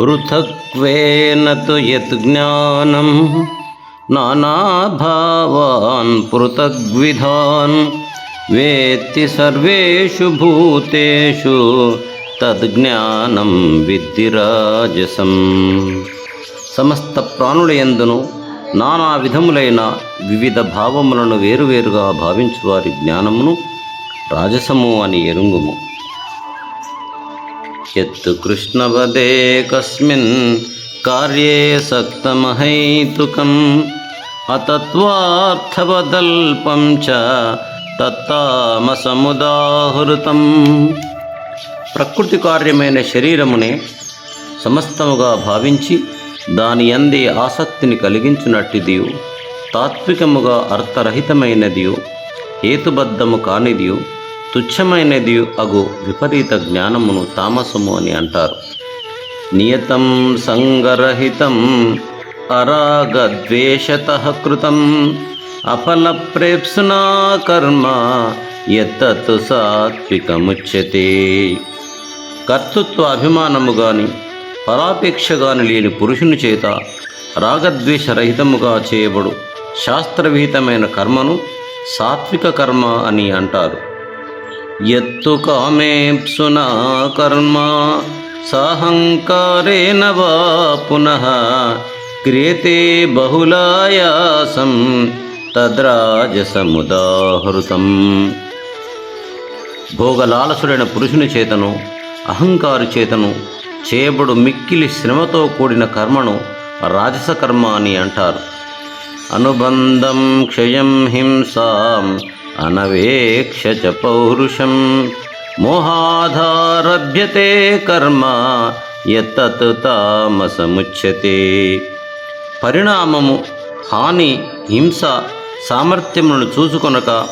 పృథక్వేన యత్ జ్ఞానం నానాభావాన్ పృథగ్విధాన్ వేత్తి సర్వేషు భూతేషు తద్జ్ఞానం విద్ధిరాజసం సమస్త ప్రాణులయందును నానా విధములైన వివిధ భావములను వేరువేరుగా భావించువారి జ్ఞానమును రాజసము అని ఎరుంగుము. యత్ కృష్ణవదే కస్మిన్ కార్యే సక్తమహైతుకం అతత్వార్థవదల్పం చ తత్తామసముదాహృతం ప్రకృతి కార్యమైన శరీరమునే సమస్తముగా భావించి దాని అందే ఆసక్తిని కలిగించినట్టిదియు తాత్వికముగా అర్థరహితమైనదియు హేతుబద్ధము కానిదియు తుచ్చమైనది అగు విపరీత జ్ఞానమును తామసము అని అంటారు. నియతం సంగరహితం అరాగద్వేషత కృతం అఫలప్రేప్సునా కర్మ ఎత్తత్ సాత్వికముచ్యతే. కర్తృత్వ అభిమానము గాని పరాపేక్ష గాని లేని పురుషుని చేత రాగద్వేష రహితముగా చేయబడు శాస్త్రవిహితమైన కర్మను సాత్విక కర్మ అని అంటారు. ఎత్తు కామేప్సునా కర్మ సాహంకారేణ వా పునః క్రియతే బహుళాయాసం తద్రాజసముదాహృతం. భోగలాలసుడైన పురుషుని చేతను అహంకారు చేతను చేయబడు మిక్కిలి శ్రమతో కూడిన కర్మను రాజస కర్మ అని అంటారు. అనుబంధం క్షయం హింసాం అనవేక్ష చ పౌరుషం. మోహాధారభ్యతే కర్మ ఎత్తత్ తామసముచ్యతే. పరిణామము హాని హింస సామర్థ్యములను చూసుకొనక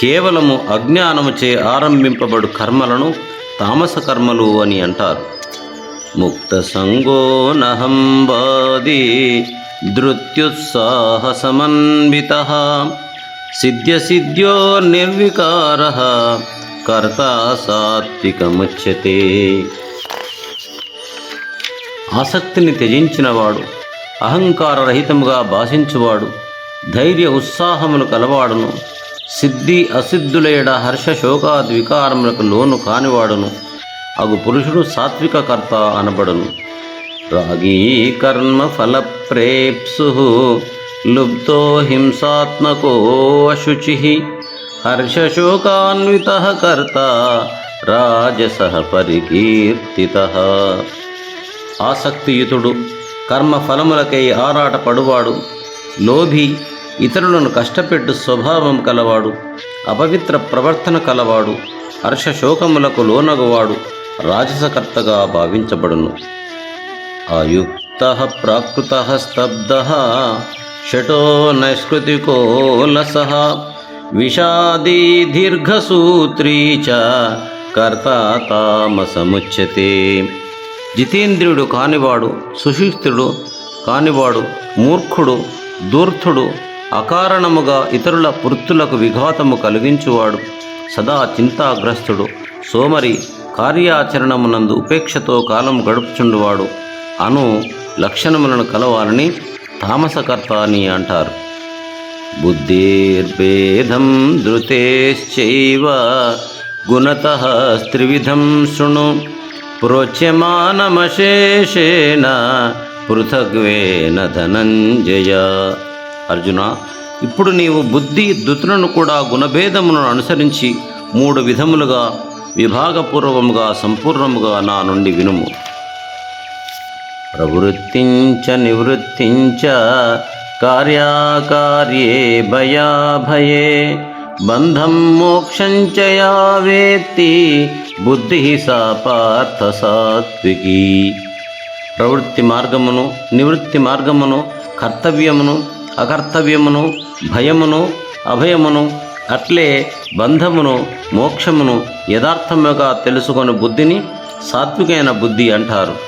కేవలము అజ్ఞానముచే ఆరంభింపబడు కర్మలను తామస కర్మలు అని అంటారు. ముక్త సంగో నహంబాది ధృత్యుత్సాహ సమన్విత సిద్ధ్య సిద్ధ్యో నిర్వికార కర్త సాత్వికముచ్యతే. ఆసక్తిని త్యజించినవాడు అహంకారరహితముగా భాషించువాడు ధైర్య ఉత్సాహములు కలవాడును సిద్ధి అసిద్ధులేడ హర్ష శోకాద్ లోను కానివాడును అగు పురుషుడు సాత్విక కర్త అనబడును. రాగీ కర్మ ఫల లుప్తో లుబ్ధో హింసాత్మకో అశుచి హర్షశోకాన్విత కర్త రాజస పరికీర్తిత ఆసక్తియుతుడు కర్మ ఫలములకై ఆరాట పడువాడు లోభి ఇతరులను కష్టపెట్టు స్వభావం కలవాడు। అపవిత్ర ప్రవర్తన కలవాడు। హర్షశోకములకు లోనగువాడు। రాజసకర్తగా భావించబడును। ఆయుక్త ప్రాకృత స్తబ్ద షటో నైష్కృతికోలస విషాదీ దీర్ఘసూత్రీ చ కర్త తామసముచ్యతే జితేంద్రియుడు కానివాడు సుశిస్తుడు కానివాడు మూర్ఖుడు దూర్థుడు అకారణముగా ఇతరుల వృత్తులకు విఘాతము కలిగించువాడు సదా చింతాగ్రస్తుడు సోమరి కార్యాచరణమునందు ఉపేక్షతో కాలం గడుపుచుండువాడు అను లక్షణములను కలవాలని తామసకర్త అని అంటారు. బుద్ధిర్భేదం ధృతేశ్చైవ గుణత త్రివిధం శృణు ప్రోచ్యమానమశేషేణ పృథగ్వేన ధనంజయ. అర్జున ఇప్పుడు నీవు బుద్ధి ధృతులను కూడా గుణభేదమును అనుసరించి మూడు విధములుగా విభాగపూర్వముగా సంపూర్ణముగా నా నుండి వినుము. ప్రవృత్తించ నివృత్తించ కార్యాకార్యే భయాభయే. బంధం మోక్షం చ వేత్తి బుద్ధి సా పార్థ సాత్వికీ. ప్రవృత్తి మార్గమును నివృత్తి మార్గమును కర్తవ్యమును అకర్తవ్యమును భయమును అభయమును అట్లే బంధమును మోక్షమును యథార్థముగా తెలుసుకొని బుద్ధిని సాత్వికైన బుద్ధి అంటారు.